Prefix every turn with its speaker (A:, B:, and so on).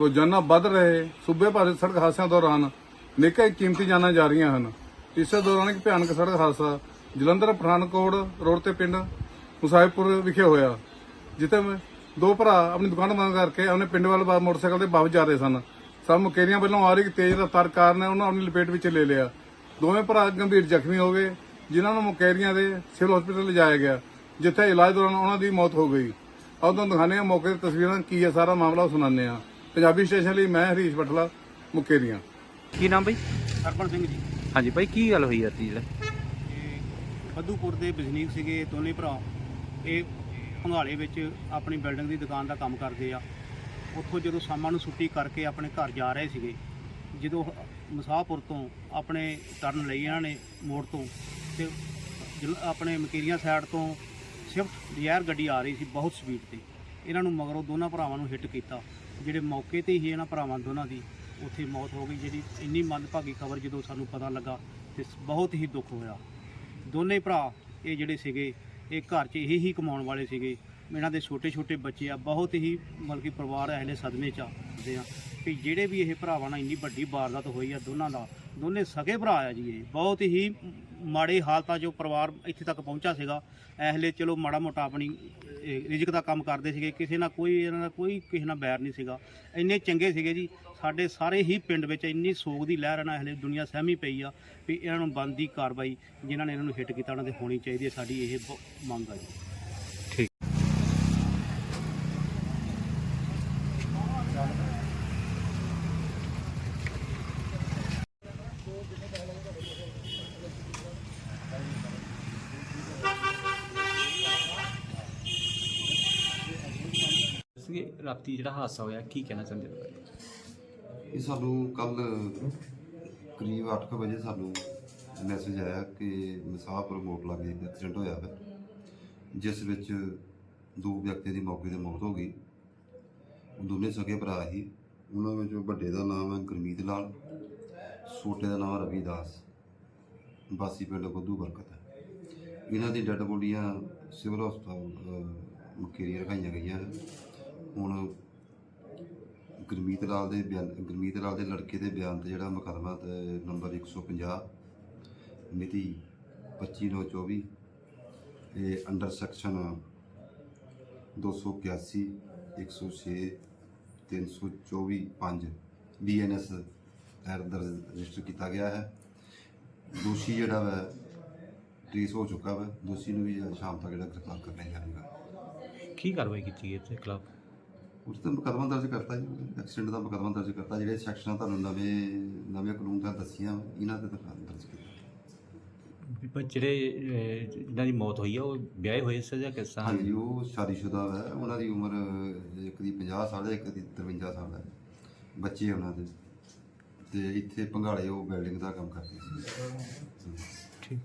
A: ਰੋਜ਼ਾਨਾ ਵੱਧ ਰਹੇ ਸੂਬੇ ਭਰ ਸੜਕ ਹਾਦਸਿਆਂ ਦੌਰਾਨ ਅਨੇਕਾਂ ਹੀ ਕੀਮਤੀ ਜਾਨਾਂ ਜਾ ਰਹੀਆਂ ਹਨ। ਇਸੇ ਦੌਰਾਨ ਇੱਕ ਭਿਆਨਕ ਸੜਕ ਹਾਦਸਾ ਜਲੰਧਰ ਪਠਾਨਕੋਟ ਰੋਡ ਤੇ ਪਿੰਡ ਮੁਸਾਹਿਬਪੁਰ ਵਿਖੇ ਹੋਇਆ, ਜਿੱਥੇ ਦੋ ਭਰਾ ਆਪਣੀ ਦੁਕਾਨ ਬੰਦ ਕਰਕੇ ਆਪਣੇ ਪਿੰਡ ਵੱਲ ਬਾ- ਮੋਟਰਸਾਈਕਲ ਤੇ ਵਾਪਸ ਜਾ ਰਹੇ ਸਨ। ਸਭ ਮੁਕੇਰੀਆਂ ਵੱਲੋਂ ਆ ਰਹੀ ਇੱਕ ਤੇਜ਼ ਰਫ਼ਤਾਰ ਕਾਰ ਨੇ ਉਹਨਾਂ ਨੂੰ ਆਪਣੀ ਲਪੇਟ ਵਿੱਚ ਲੈ ਲਿਆ। ਦੋਵੇਂ ਭਰਾ ਗੰਭੀਰ ਜ਼ਖਮੀ ਹੋ ਗਏ, ਜਿਨ੍ਹਾਂ ਨੂੰ ਮੁਕੇਰੀਆਂ ਦੇ ਸਿਵਲ ਹਸਪੀਟਲ ਲਿਜਾਇਆ ਗਿਆ, ਜਿੱਥੇ ਇਲਾਜ ਦੌਰਾਨ ਉਹਨਾਂ ਦੀ ਮੌਤ ਹੋ ਗਈ। ਆਓ ਤੁਹਾਨੂੰ ਦਿਖਾਉਂਦੇ ਹਾਂ ਮੌਕੇ ਦੀ ਤਸਵੀਰਾਂ, ਕੀ ਹੈ ਸਾਰਾ ਮਾਮਲਾ ਸੁਣਾਉਂਦੇ ਹਾਂ। ਪੰਜਾਬੀ ਸਟੇਸ਼ਨ ਲਈ ਮੈਂ ਹਰੀਸ਼ ਬਠਲਾ ਮੁਕੇਰੀਆਂ
B: ਕੀ ਨਾਮ ਬਈ?
C: ਸਰਪਣ ਸਿੰਘ ਜੀ।
B: ਹਾਂਜੀ ਬਾਈ ਕੀ ਗੱਲ ਹੋਈ ਰਾਤੀ ਜਿਹੜਾ?
C: ਇਹ ਫੱਦੂਪੁਰ ਦੇ ਵਸਨੀਕ ਸੀਗੇ ਦੋਨੇ ਭਰਾ। ਇਹ ਭੰਗਾਲੇ ਵਿੱਚ ਆਪਣੀ ਬਿਲਡਿੰਗ ਦੀ ਦੁਕਾਨ ਦਾ ਕੰਮ ਕਰਦੇ ਆ। ਉੱਥੋਂ ਜਦੋਂ ਸ਼ਾਮਾਂ ਨੂੰ ਛੁੱਟੀ ਕਰਕੇ ਆਪਣੇ ਘਰ ਜਾ ਰਹੇ ਸੀਗੇ ਜਦੋਂ ਮਸਾਹਪੁਰ ਤੋਂ ਆਪਣੇ ਟਰਨ ਲਈ ਇਹਨਾਂ ਨੇ ਮੋੜ ਤੋਂ ਤੇ ਜਲ- ਆਪਣੇ ਮਕੇਰੀਆਂ ਸਾਈਡ ਤੋਂ ਸਵਿਫਟ ਡਿਜ਼ਾਇਰ ਗੱਡੀ ਆ ਰਹੀ ਸੀ ਬਹੁਤ ਸਪੀਡ ਤੇ। ਇਹਨਾਂ ਨੂੰ ਮਗਰੋਂ ਦੋਨਾਂ ਭਰਾਵਾਂ ਨੂੰ ਹਿੱਟ ਕੀਤਾ। ਜਿਹੜੇ ਮੌਕੇ ਤੇ ਹੀ ਇਹਨਾਂ ਭਰਾਵਾਂ ਦੋਨਾਂ ਦੀ ਉੱਥੇ ਮੌਤ ਹੋ ਗਈ, ਜਿਹੜੀ ਇੰਨੀ ਮੰਦਭਾਗੀ ਖਬਰ ਜਦੋਂ ਸਾਨੂੰ ਪਤਾ ਲੱਗਾ ਤੇ ਬਹੁਤ ਹੀ ਦੁੱਖ ਹੋਇਆ। ਦੋਨੇ ਭਰਾ ਇਹ ਜਿਹੜੇ ਸੀਗੇ, ਇਹ ਘਰ 'ਚ ਇਹੀ ਹੀ ਕਮਾਉਣ ਵਾਲੇ ਸੀਗੇ। ਇਹਨਾਂ ਦੇ ਛੋਟੇ ਛੋਟੇ ਬੱਚੇ ਆ, ਬਹੁਤ ਹੀ ਮਤਲਬ ਕਿ ਪਰਿਵਾਰ ਐਲੇ ਸਦਮੇ 'ਚ ਆਉਂਦੇ ਆ। ਵੀ ਜਿਹੜੇ ਵੀ ਇਹ ਭਰਾਵਾਂ ਨਾਲ ਇੰਨੀ ਵੱਡੀ ਵਾਰਦਾਤ ਹੋਈ ਆ ਦੋਨਾਂ ਦਾ, ਦੋਨੇ ਸਗੇ ਭਰਾ ਆ ਜੀ ਇਹ। ਬਹੁਤ ਹੀ ਮਾੜੇ ਹਾਲਤਾਂ 'ਚੋਂ ਪਰਿਵਾਰ ਇੱਥੇ ਤੱਕ ਪਹੁੰਚਾ ਸੀਗਾ। ਐਹਲੇ ਚਲੋ ਮਾੜਾ ਮੋਟਾ ਆਪਣੀ ਰਿਜ਼ਕ ਦਾ ਕੰਮ ਕਰਦੇ ਸੀਗੇ। ਕਿਸੇ ਨਾਲ ਕੋਈ, ਇਹਨਾਂ ਦਾ ਕੋਈ ਕਿਸੇ ਨਾਲ ਬੈਰ ਨਹੀਂ ਸੀਗਾ। ਇੰਨੇ ਚੰਗੇ ਸੀਗੇ ਜੀ। ਸਾਡੇ ਸਾਰੇ ਹੀ ਪਿੰਡ ਵਿੱਚ ਇੰਨੀ ਸੋਗ ਦੀ ਲਹਿਰ ਨਾਲ ਹਲੇ ਦੁਨੀਆ ਸਹਿਮੀ ਪਈ ਆ ਵੀ ਇਹਨਾਂ ਨੂੰ ਬੰਦੀ ਕਾਰਵਾਈ ਜਿਨ੍ਹਾਂ ਨੇ ਇਹਨਾਂ ਨੂੰ ਹਿੱਟ ਕੀਤਾ, ਉਹਨਾਂ ਦੇ ਹੋਣੀ ਚਾਹੀਦੀ ਹੈ ਸਾਡੀ ਇਹ ਬ- ਮੰਗ ਆ ਜੀ।
B: ਸੀ ਰਾਤੀ ਜਿਹੜਾ ਹਾਦਸਾ ਹੋਇਆ, ਕੀ ਕਹਿਣਾ ਚਾਹੁੰਦੇ ਹੋ?
D: ਇਹ ਸਾਨੂੰ ਕੱਲ ਕਰੀਬ 8:00 ਵਜੇ ਸਾਨੂੰ ਮੈਸੇਜ ਆਇਆ ਕਿ ਮਸਾਹਪੁਰ ਮੋੜ ਲਾਗੇ ਐਕਸੀਡੈਂਟ ਹੋਇਆ ਹੈ ਜਿਸ ਵਿੱਚ ਦੋ ਵਿਅਕਤੀਆਂ ਦੀ ਮੌਕੇ ਤੇ ਮੌਤ ਹੋ ਗਈ। ਉਹ ਦੋਨੇ ਸਕੇ ਭਰਾ ਹੀ ਉਹਨਾਂ ਵਿੱਚੋਂ ਵੱਡੇ ਦਾ ਨਾਮ ਹੈ ਗੁਰਮੀਤ ਲਾਲ, ਛੋਟੇ ਦਾ ਨਾਮ ਰਵੀ ਦਾਸ। ਬਾਸੀ ਪਿੰਡ ਬੱਧੂ ਬਰਕਤ ਹੈ। ਇਹਨਾਂ ਦੀ ਡੈੱਡ ਬੋਡੀਆਂ ਸਿਵਲ ਹਸਪਤਾਲ ਮੁਕੇਰੀਆਂ ਰਖਾਈਆਂ ਗਈਆਂ ਹੁਣ ਗੁਰਮੀਤ ਲਾਲ ਦੇ ਬਿਆਨ, ਗੁਰਮੀਤ ਲਾਲ ਦੇ ਲੜਕੇ ਦੇ ਬਿਆਨ ਤੇ ਜਿਹੜਾ ਮੁਕੱਦਮਾ ਤੇ ਨੰਬਰ 150 ਮਿਤੀ 25/9/24 ਇਹ ਅੰਡਰ ਸੈਕਸ਼ਨ 281 106 324 5 ਬੀਐਨਐਸ ਐਰ ਦਰਜ ਰਜਿਸਟਰ ਕੀਤਾ ਗਿਆ ਹੈ। ਦੋਸ਼ੀ ਜਿਹੜਾ ਵਾ ਟ੍ਰੇਸ ਹੋ ਚੁੱਕਾ ਵਾ। ਦੋਸ਼ੀ ਨੂੰ ਵੀ ਸ਼ਾਮ ਤੱਕ ਜਿਹੜਾ ਗ੍ਰਿਫਤਾਰ ਕਰ ਲਿਆ ਜਾਵੇਗਾ।
B: ਕੀ ਕਾਰਵਾਈ ਕੀਤੀ ਗਈ ਤੇ ਖਿਲਾਫ?
D: ਉਸ ਤੇ ਮੁਕੱਦਮਾ ਦਰਜ ਕਰਤਾ ਜੀ ਐਕਸੀਡੈਂਟ ਦਾ ਮੁਕੱਦਮਾ ਦਰਜ ਕਰਤਾ ਜਿਹੜੇ ਸੈਕਸ਼ਨਾਂ ਤੁਹਾਨੂੰ ਨਵੇਂ ਨਵੇਂ ਕਾਨੂੰਨ ਦਾ ਦੱਸੀਆਂ ਇਹਨਾਂ ਤੇ ਤਾਂ ਦਰਜ ਕੀਤਾ।
B: ਵੀ ਪਰ ਜਿਹੜੇ ਅਹ, ਜਿਨ੍ਹਾਂ ਦੀ ਮੌਤ ਹੋਈ ਆ ਉਹ ਵਿਆਹੇ ਹੋਏ ਸੀ ਜਾਂ ਕਿਸ ਤਰ੍ਹਾਂ?
D: ਹਾਂਜੀ ਉਹ ਸ਼ਾਦੀशुदा ਹੈ ਉਹਨਾਂ ਦੀ ਉਮਰ ਇੱਕ ਦੀ 50 ਸਾਲ ਹੈ ਇੱਕ ਦੀ 53 ਸਾਲ ਹੈ। ਬੱਚੇ ਉਹਨਾਂ ਦੇ। ਤੇ ਇੱਥੇ ਭੰਗਾਲੇ ਉਹ ਬਿਲਡਿੰਗ ਦਾ ਕੰਮ ਕਰਦੇ ਸੀ।
B: ਠੀਕ।